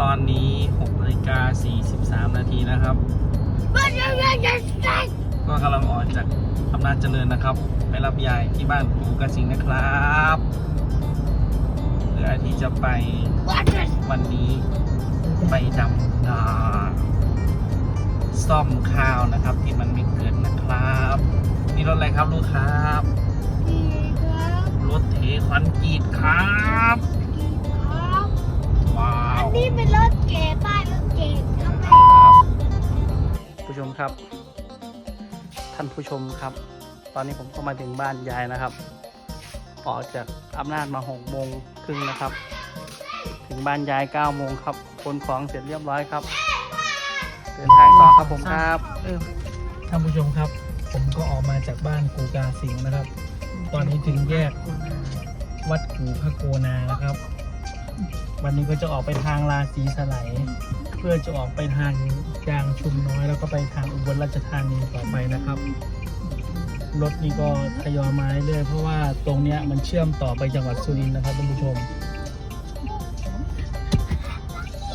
ตอนนี้6นาฬิกา43 นาทีนะครับ ก็กำลังออกจากอำนาจเจริญนะครับ ไปรับยายที่บ้านปูกระสิงนะครับเพื่อที่จะไปวันนี้ไปดำนาซ่อมข้าวนะครับ ที่มันไม่เกิดนะครับนี่รถอะไรครับลูกครับ ครับ ท่านผู้ชมครับ ตอนนี้ผมก็มาถึงบ้านยายนะครับ ออกจากอำนาจมาหกโมงครึ่งนะครับ ถึงบ้านยายเก้าโมงครับขนของเสร็จเรียบร้อยครับ เดินทางต่อครับผมครับท่านผู้ชมครับ ผมก็ออกมาจากบ้านกูกาสิงห์นะครับ ตอนนี้ถึงแยกวัดกูพระโกนานะครับ วันนี้ก็จะออกไปทางราศีสไลยเพื่อจะออกไปทาง ยางชุมน้อยแล้วก็ไปทางอุบลราชธานีต่อไปนะครับ รถนี่ก็ทยอยมาเรื่อยเพราะว่าตรงเนี้ยมันเชื่อมต่อไปจังหวัดสุรินทร์นะครับท่านผู้ชม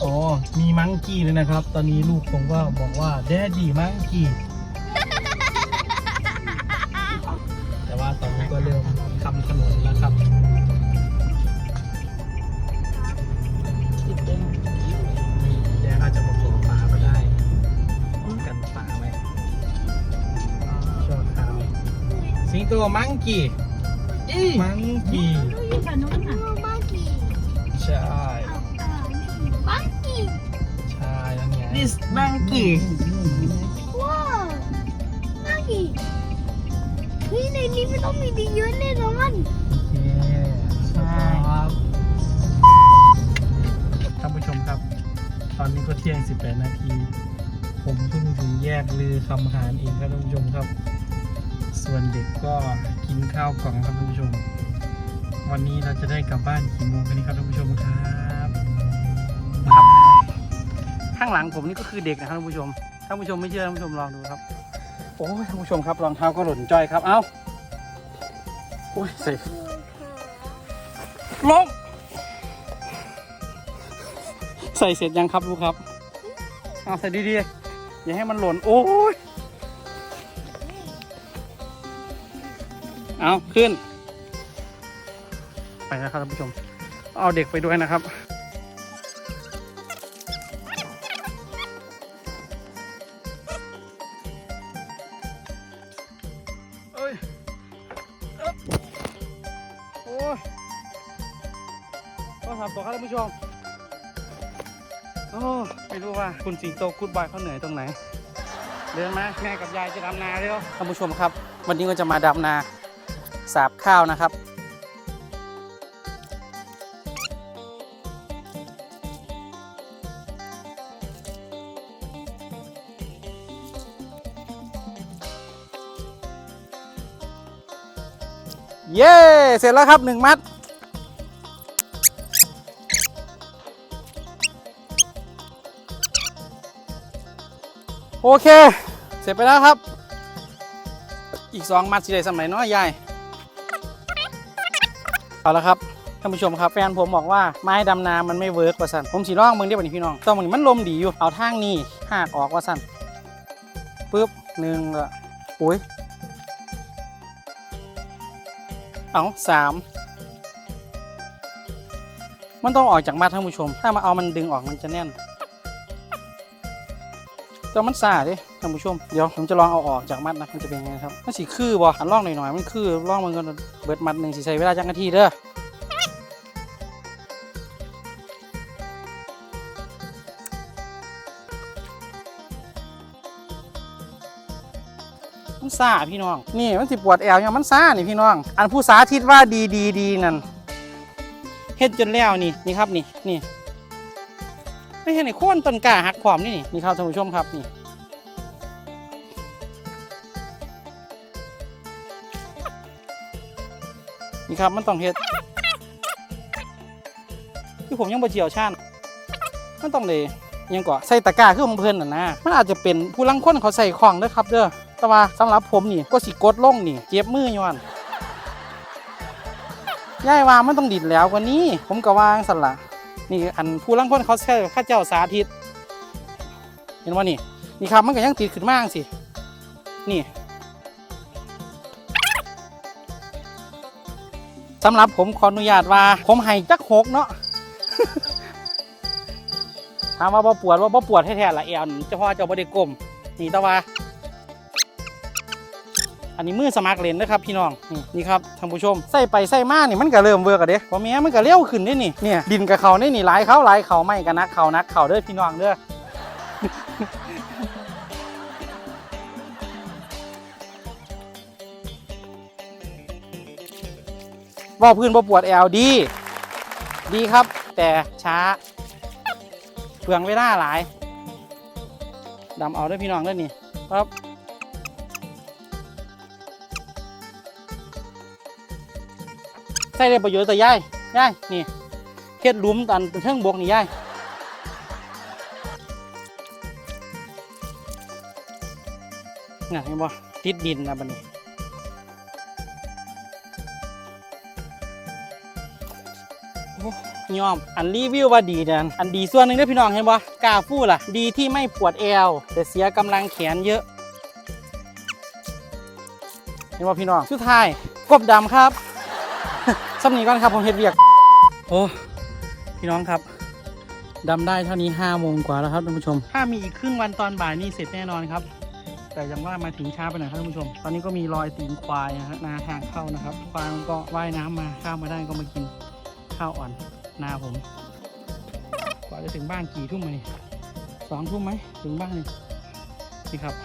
อ๋อมีมังกี้เลยนะครับ ตอนนี้ลูกผมก็บอกว่าแดดดีมังกี้ โตมังกี้มังกี้อยู่กับน้องน่ะมังกี้ใช่มังกี้ใช่แล้วไง this monkey ว้าวมังกี้เฮ้ยในนี้มันต้องมีดีเยอะแน่นอนโอเคใช่ครับท่านผู้ชมครับ ตอนนี้ก็เที่ยง 18 นาที ผมเพิ่งถึงแยกลือคำหารเองครับท่านผู้ชมครับ ส่วนเด็กก็กินข้าวกล่องครับท่านผู้ชม วันนี้เราจะได้กลับบ้านกี่โมงกันนี่ครับท่านผู้ชมครับครับ ข้างหลังผมนี่ก็คือเด็กนะครับท่านผู้ชมท่านผู้ชมไม่เชื่อท่านผู้ชมลองดูครับ โอ้ยท่านผู้ชมครับรองเท้าก็หล่นจ้อยครับเอ้าโอ้ยใส่ลงใส่เสร็จยังครับลูกครับเอาใส่ดีๆอย่าให้มันหล่นโอ้ย เอาขึ้น ไปนะครับท่านผู้ชม เอาเด็กไปด้วยนะครับ เอ้ยเอ๊บโอ้ยต้องทำต่อครับท่านผู้ชมโอ้ไม่รู้ว่าคุณสิงโตกูดบายเขาเหนื่อยตรงไหน เดินมาแม่กับยายจะดำนาเร็วท่านผู้ชมครับ วันนี้ก็จะมาดำนา สาบข้าวนะครับ เย้ เสร็จแล้วครับหนึ่งมัดโอเค เสร็จไปแล้วครับ อีกสองมัดสิได้สมัยน้อยยาย เอาละครับท่านผู้ชมครับแฟนผมบอกว่าไม้ดำนามันไม่เวิร์กว่าสันผมสีร่องมึงได้ป่ะนี่พี่น้องต้องมึงมันลมดีอยู่เอาทางนี้หากออกว่าสันปึ๊บหนึ่งละโอ้ยเอาสามมันต้องออกจากมัดท่านผู้ชม ถ้ามาเอามันดึงออกมันจะแน่น แต่มันสาดิท่านผู้ชม เดี๋ยวผมจะลองเอาออกจากมัดนะมันจะเป็นยังไงครับมันสีคือบ่อันล่องหน่อยๆมันคือล่องมันก็เบิดมัดหนึ่งสีใช้เวลาจังนาทีเด้อมันซาพี่น้อง นี่มันสิปวดแอวเนี่ยมันซานี่พี่น้อง อันผู้สาธิตว่าดีดีดีนั่นเฮ็ดจนแล้วนี่นี่ครับนี่นี่ ไม่เห็นไอ้โค่นต้นกล้าหักขวามนี่นี่มีครับท่านผู้ชมครับนี่นี่ครับมันต้องเฮ็ดคือผมยังบ่เจียวชาญมันต้องเลยยังก่อใส่ตะกร้าคือของเพิ่นน่ะนะมันอาจจะเป็นผู้ลังคนเขาใส่ของเด้อครับเด้อแต่ว่าสำหรับผมนี่ก็สิกดลงนี่เจ็บมือย้อนย่ายว่ามันต้องดิดแล้วกว่านี้ ผมก็วางสั่นละ นี่อันผู้ลังคนเขาใช้ข้าเจ้าสาธิต เห็นว่านี่นี่ครับมันก็ยังติดขึ้นมากสิ นี่สำหรับผมขออนุญาตว่า ผมให้จักหกเนาะถามว่าบ่ปวดว่าบ่ปวดแท้ๆละเอวเฉพาะเจ้าบ่ได้กลมนี่แต่ว่า อันนี้มือสมัครเล่นนะครับพี่น้องนี่นี่ครับท่านผู้ชมใส่ไปใส่มานี่มันก็เริ่มเวิร์กอะเด้พอแม้มันก็เลี้ยวขึ้นได้นี่เนี่ยดินกับเขาได้นี่หลายเขาหลายเขาไม่กันนักเขานักเขาเด้อพี่น้องเด้อว่าพื้นบ่ปวดแอลดีดีครับ แต่ช้าเปลืองเวลาหลายดำเอาด้วยพี่น้องด้อนี่ครับ ส่ได้ประโยชน์แต่ย่ายย่ายนี่เฮ็ดหลุมตันเทิงบกนี่ย่ายน่ะเห็นบ่ติดดินนะบัดนี้ยอมอันรีวิวว่าดีเดนอันดีส่วนหนึ่งด้อพี่น้องเห็นบ่กาฟูล่ะ ดีที่ไม่ปวดเอว แต่เสียกำลังแขนเยอะ เห็นบ่พี่น้องสุดท้ายกบดำครับ สำนีก่อนครับผมเฮ็ดเวียก โอ้พี่น้องครับดำได้เท่านี้5โมงกว่าแล้วครับท่านผู้ชม ถ้ามีอีกครึ่งวันตอนบ่ายนี่เสร็จแน่นอนครับ แต่ยังว่ามาถึงช้าไปหน่อยครับท่านผู้ชม ตอนนี้ก็มีรอยตีนควายนะฮะนาทางเข้านะครับ ควายมันก็ว่ายน้ำมาข้ามมาได้ก็มากินข้าวอ่อนนาผม กว่าจะถึงบ้านกี่ทุ่มมานี่สองทุ่มไหมถึงบ้านนี่นี่ครับ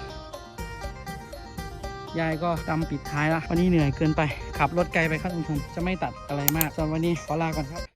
ยายก็ดำปิดท้ายละวันนี้เหนื่อยเกินไป ขับรถไกลไปครับคุณผู้ชมจะไม่ตัดอะไรมากสำหรับวันนี้ขอลาก่อนครับ